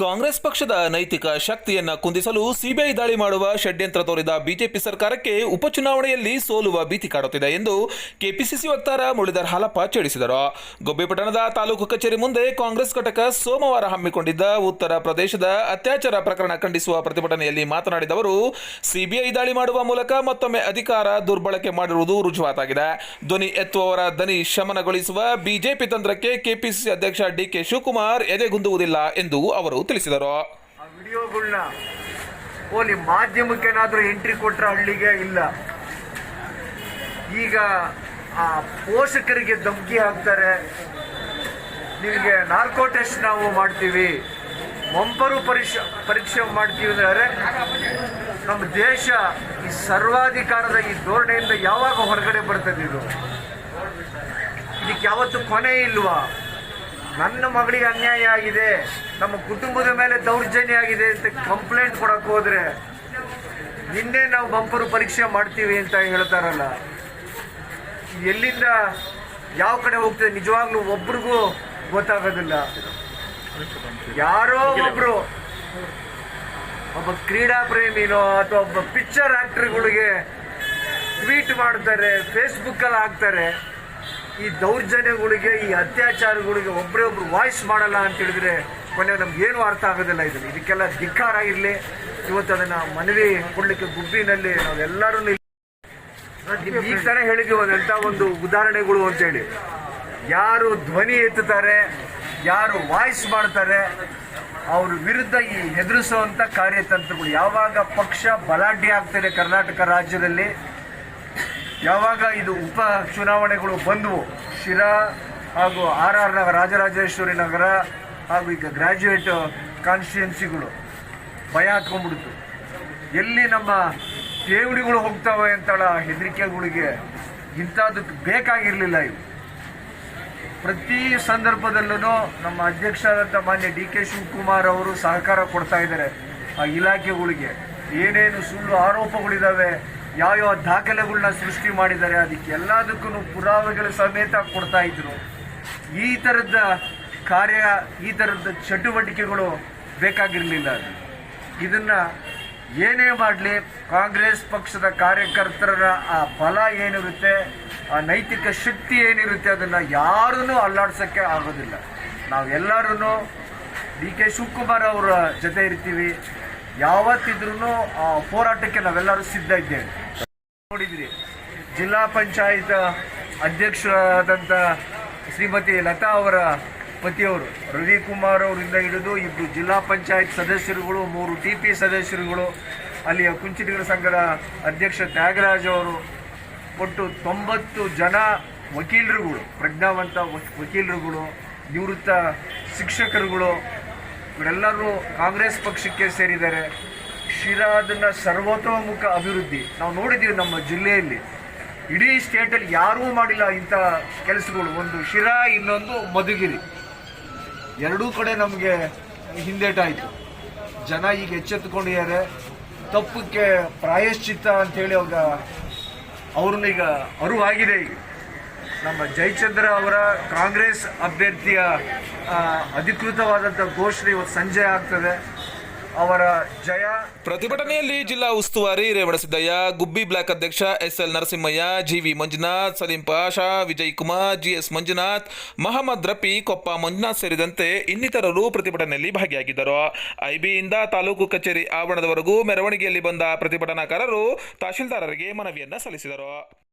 ಕಾಂಗ್ರೆಸ್ ಪಕ್ಷದ ನೈತಿಕ ಶಕ್ತಿಯನ್ನ ಕುಂದಿಸಲು ಸಿಬಿಐ ದಾಳಿ ಮಾಡುವ ಷಡ್ಯಂತ್ರ ತೋರಿದ ಬಿಜೆಪಿ ಸರ್ಕಾರಕ್ಕೆ ಉಪಚುನಾವಣೆಯಲ್ಲಿ ಸೋಲುವ ಭೀತಿ ಕಾಡುತ್ತಿದೆ ಎಂದು ಕೆಪಿಸಿಸಿ ವಕ್ತಾರ ಮುರಳೀಧರ್ ಹಾಲಪ್ಪ ಛೇಡಿಸಿದರು. ಗೊಬ್ಬಿಪಟ್ಟಣದ ತಾಲೂಕು ಕಚೇರಿ ಮುಂದೆ ಕಾಂಗ್ರೆಸ್ ಘಟಕ ಸೋಮವಾರ ಹಮ್ಮಿಕೊಂಡಿದ್ದ ಉತ್ತರ ಪ್ರದೇಶದ ಅತ್ಯಾಚಾರ ಪ್ರಕರಣ ಖಂಡಿಸುವ ಪ್ರತಿಭಟನೆಯಲ್ಲಿ ಮಾತನಾಡಿದ ಅವರು, ಸಿಬಿಐ ದಾಳಿ ಮಾಡುವ ಮೂಲಕ ಮತ್ತೊಮ್ಮೆ ಅಧಿಕಾರ ದುರ್ಬಳಕೆ ಮಾಡಿರುವುದು ರುಜುವಾತಾಗಿದೆ. ಧ್ವನಿ ಎತ್ತುವವರ ದನಿ ಶಮನಗೊಳಿಸುವ ಬಿಜೆಪಿ ತಂತ್ರಕ್ಕೆ ಕೆಪಿಸಿಸಿ ಅಧ್ಯಕ್ಷ ಡಿಕೆ ಶಿವಕುಮಾರ್ ಎದೆಗುಂದುವುದಿಲ್ಲ ಎಂದು ಅವರು ತಿಳಿಸಿದರು? ಆ ವಿಡಿಯೋಗಳನ್ನ ಓಲಿ ಮಾಧ್ಯಮಕ್ಕೇನಾದ್ರೂ ಎಂಟ್ರಿ ಕೊಟ್ಟರೆ ಹಳ್ಳಿಗೆ ಇಲ್ಲ. ಈಗ ಆ ಪೋಷಕರಿಗೆ ಧಮಕಿ ಹಾಕ್ತಾರೆ. ನಿಮಗೆ ನಾರ್ಕೋ ಟೆಸ್ಟ್ ನಾವು ಮಾಡ್ತೀವಿ. ಮಂಪರು ಪರೀಕ್ಷೆ ಪರೀಕ್ಷೆ ಮಾಡ್ತೀವಿ ಅಂದರೆ ನಮ್ಮ ದೇಶ ಈ ಸರ್ವಾಧಿಕಾರದ ಈ ಧೋರಣೆಯಿಂದ ಯಾವಾಗ ಹೊರಗಡೆ ಬರ್ತದೆ ಇದು? ಇದಕ್ಕೆ ಯಾವತ್ತು ಕೊನೆ ಇಲ್ವಾ? ನನ್ನ ಮಗಳಿಗೆ ಅನ್ಯಾಯ ಆಗಿದೆ. ನಮ್ಮ ಕುಟುಂಬದ ಮೇಲೆ ದೌರ್ಜನ್ಯ ಆಗಿದೆ ಅಂತ ಕಂಪ್ಲೇಂಟ್ ಕೊಡಕ್ ಹೋದ್ರೆ ನಿನ್ನೆ ನಾವು ಬಂಪರು ಪರೀಕ್ಷೆ ಮಾಡ್ತೀವಿ ಅಂತ ಹೇಳ್ತಾರಲ್ಲ. ಎಲ್ಲಿಂದ ಯಾವ ಕಡೆ ಹೋಗ್ತದೆ ನಿಜವಾಗ್ಲೂ ಒಬ್ರಿಗೂ ಗೊತ್ತಾಗೋದಿಲ್ಲ. ಯಾರೋ ಒಬ್ರು ಒಬ್ಬ ಕ್ರೀಡಾ ಪ್ರೇಮಿನೋ ಅಥವಾ ಒಬ್ಬ ಪಿಕ್ಚರ್ ಆಕ್ಟರ್ಗಳಿಗೆ ಟ್ವೀಟ್ ಮಾಡ್ತಾರೆ ಫೇಸ್ಬುಕ್ ಅಲ್ಲಿ ಹಾಕ್ತಾರೆ. ಈ ದೌರ್ಜನ್ಯಗಳಿಗೆ, ಈ ಅತ್ಯಾಚಾರಗಳಿಗೆ ಒಬ್ಬರೇ ಒಬ್ರು ವಾಯ್ಸ್ ಮಾಡಲ್ಲ ಅಂತ ಹೇಳಿದ್ರೆ ಕೊನೆ ನಮ್ಗೆ ಏನು ಅರ್ಥ ಆಗೋದಿಲ್ಲ ಇದು ಇದಕ್ಕೆಲ್ಲ ಧಿಕ್ಕಾರ ಇರಲಿ. ಇವತ್ತು ಅದನ್ನು ಮನವಿ ಕೊಡಲಿಕ್ಕೆ ಗುಬ್ಬಿನಲ್ಲಿ ನಾವೆಲ್ಲರೂ ಈಗ ತಾನೇ ಹೇಳಿದ್ವಿ ಅದೆಂತ ಒಂದು ಉದಾಹರಣೆಗಳು ಅಂತೇಳಿ ಯಾರು ಧ್ವನಿ ಎತ್ತುತ್ತಾರೆ, ಯಾರು ವಾಯ್ಸ್ ಮಾಡ್ತಾರೆ, ಅವ್ರ ವಿರುದ್ಧ ಈ ಹೆದರಿಸುವಂಥ ಕಾರ್ಯತಂತ್ರಗಳು ಯಾವಾಗ ಪಕ್ಷ ಬಲಾಢ್ಯ ಆಗ್ತದೆ ಕರ್ನಾಟಕ ರಾಜ್ಯದಲ್ಲಿ ಯಾವಾಗ ಇದು ಉಪ ಚುನಾವಣೆಗಳು ಬಂದವು, ಶಿರಾ ಹಾಗೂ ಆರ್ ಆರ್ ನಗರ, ರಾಜರಾಜೇಶ್ವರಿ ನಗರ ಹಾಗೂ ಈಗ ಗ್ರಾಜ್ಯುಯೇಟ್ ಕಾನ್ಸ್ಟಿಟ್ಯೂನ್ಸಿಗಳು ಭಯ ಹಾಕೊಂಡ್ಬಿಡ್ತು ಎಲ್ಲಿ ನಮ್ಮ ಠೇವಣಿಗಳು ಹೋಗ್ತಾವೆ ಅಂತಳ ಹೆದರಿಕೆಗಳಿಗೆ ಇಂಥದ್ದಕ್ಕೆ ಬೇಕಾಗಿರಲಿಲ್ಲ ಇವು. ಪ್ರತಿ ಸಂದರ್ಭದಲ್ಲೂ ನಮ್ಮ ಅಧ್ಯಕ್ಷರಾದಂಥ ಮಾನ್ಯ ಡಿ ಕೆ ಶಿವಕುಮಾರ್ ಅವರು ಸಹಕಾರ ಕೊಡ್ತಾ ಇದ್ದಾರೆ ಆ ಇಲಾಖೆಗಳಿಗೆ. ಏನೇನು ಸುಳ್ಳು ಆರೋಪಗಳಿದಾವೆ ಯಾವ್ಯಾವ ದಾಖಲೆಗಳನ್ನ ಸೃಷ್ಟಿ ಮಾಡಿದ್ದಾರೆ, ಅದಕ್ಕೆ ಎಲ್ಲದಕ್ಕೂ ಪುರಾವೆಗಳು ಸಮೇತ ಕೊಡ್ತಾ ಇದ್ರು. ಈ ಥರದ ಕಾರ್ಯ, ಈ ಥರದ ಚಟುವಟಿಕೆಗಳು ಬೇಕಾಗಿರಲಿಲ್ಲ ಇದನ್ನ ಏನೇ ಮಾಡಲಿ, ಕಾಂಗ್ರೆಸ್ ಪಕ್ಷದ ಕಾರ್ಯಕರ್ತರ ಆ ಬಲ ಏನಿರುತ್ತೆ, ಆ ನೈತಿಕ ಶಕ್ತಿ ಏನಿರುತ್ತೆ, ಅದನ್ನ ಯಾರೂ ಅಲ್ಲಾಡ್ಸೋಕ್ಕೆ ಆಗೋದಿಲ್ಲ. ನಾವೆಲ್ಲರೂ ಡಿ ಕೆ ಶಿವಕುಮಾರ್ ಅವರ ಜೊತೆ ಇರ್ತೀವಿ ಯಾವತ್ತಿದ್ರೂ ಹೋರಾಟಕ್ಕೆ ನಾವೆಲ್ಲರೂ ಸಿದ್ಧ ಇದ್ದೇವೆ. ನೋಡಿದ್ರಿ, ಜಿಲ್ಲಾ ಪಂಚಾಯತ್ ಅಧ್ಯಕ್ಷರಾದಂಥ ಶ್ರೀಮತಿ ಲತಾ ಅವರ ಪತಿಯವರು, ರವಿಕುಮಾರ್ ಅವರಿಂದ ಹಿಡಿದು ಇಬ್ಬರು ಜಿಲ್ಲಾ ಪಂಚಾಯತ್ ಸದಸ್ಯರುಗಳು, ಮೂರು ಟಿ ಪಿ ಸದಸ್ಯರುಗಳು, ಅಲ್ಲಿಯ ಕುಂಚಿಟಿಗರ ಸಂಘದ ಅಧ್ಯಕ್ಷ ತ್ಯಾಗರಾಜ್ ಅವರು, ಒಟ್ಟು ತೊಂಬತ್ತು ಜನ ವಕೀಲರುಗಳು, ಪ್ರಜ್ಞಾವಂತ ವಕೀಲರುಗಳು, ನಿವೃತ್ತ ಶಿಕ್ಷಕರುಗಳು ಇವರೆಲ್ಲರೂ ಕಾಂಗ್ರೆಸ್ ಪಕ್ಷಕ್ಕೆ ಸೇರಿದ್ದಾರೆ. ಶಿರಾದನ್ನ ಸರ್ವತೋಮುಖ ಅಭಿವೃದ್ಧಿ. ನಾವು ನೋಡಿದ್ದೀವಿ ನಮ್ಮ ಜಿಲ್ಲೆಯಲ್ಲಿ. ಇಡೀ ಸ್ಟೇಟಲ್ಲಿ ಯಾರೂ ಮಾಡಿಲ್ಲ ಇಂಥ ಕೆಲಸಗಳು. ಒಂದು ಶಿರಾ, ಇನ್ನೊಂದು ಮಧುಗಿರಿ. ಎರಡೂ ಕಡೆ ನಮಗೆ ಹಿಂದೇಟಾಯಿತು ಜನ ಈಗ ಎಚ್ಚೆತ್ತುಕೊಂಡಿದ್ದಾರೆ. ತಪ್ಪಕ್ಕೆ ಪ್ರಾಯಶ್ಚಿತ್ತ ಅಂತೇಳಿ ಅವಾಗ ಅವ್ರನ್ನ ಈಗ ಅರಿವಾಗಿದೆ ಈಗ. ನಮ್ಮ ಜಯಚಂದ್ರ ಅವರ ಕಾಂಗ್ರೆಸ್ ಅಭ್ಯರ್ಥಿಯ ಅಧಿಕೃತವಾದಂಥ ಘೋಷಣೆ ಇವತ್ತು ಸಂಜೆ ಆಗ್ತದೆ. ಅವರ ಜಯ. ಪ್ರತಿಭಟನೆಯಲ್ಲಿ ಜಿಲ್ಲಾ ಉಸ್ತುವಾರಿ ರೇವಣಸಿದ್ದಯ್ಯ ಗುಬ್ಬಿ ಬ್ಲಾಕ್ ಅಧ್ಯಕ್ಷ S L Narasimhaiah, GV Manjunath, Salim Pasha, Vijay Kumar, GS Manjunath, Mohammed Rafi, Koppa Manjunath ಸೇರಿದಂತೆ ಇನ್ನಿತರರು ಪ್ರತಿಭಟನೆಯಲ್ಲಿ ಭಾಗಿಯಾಗಿದ್ದರು. ಐಬಿಯಿಂದ ತಾಲೂಕು ಕಚೇರಿ ಆವರಣದವರೆಗೂ ಮೆರವಣಿಗೆಯಲ್ಲಿ ಬಂದ ಪ್ರತಿಭಟನಾಕಾರರು ತಹಶೀಲ್ದಾರರಿಗೆ ಮನವಿಯನ್ನ ಸಲ್ಲಿಸಿದರು.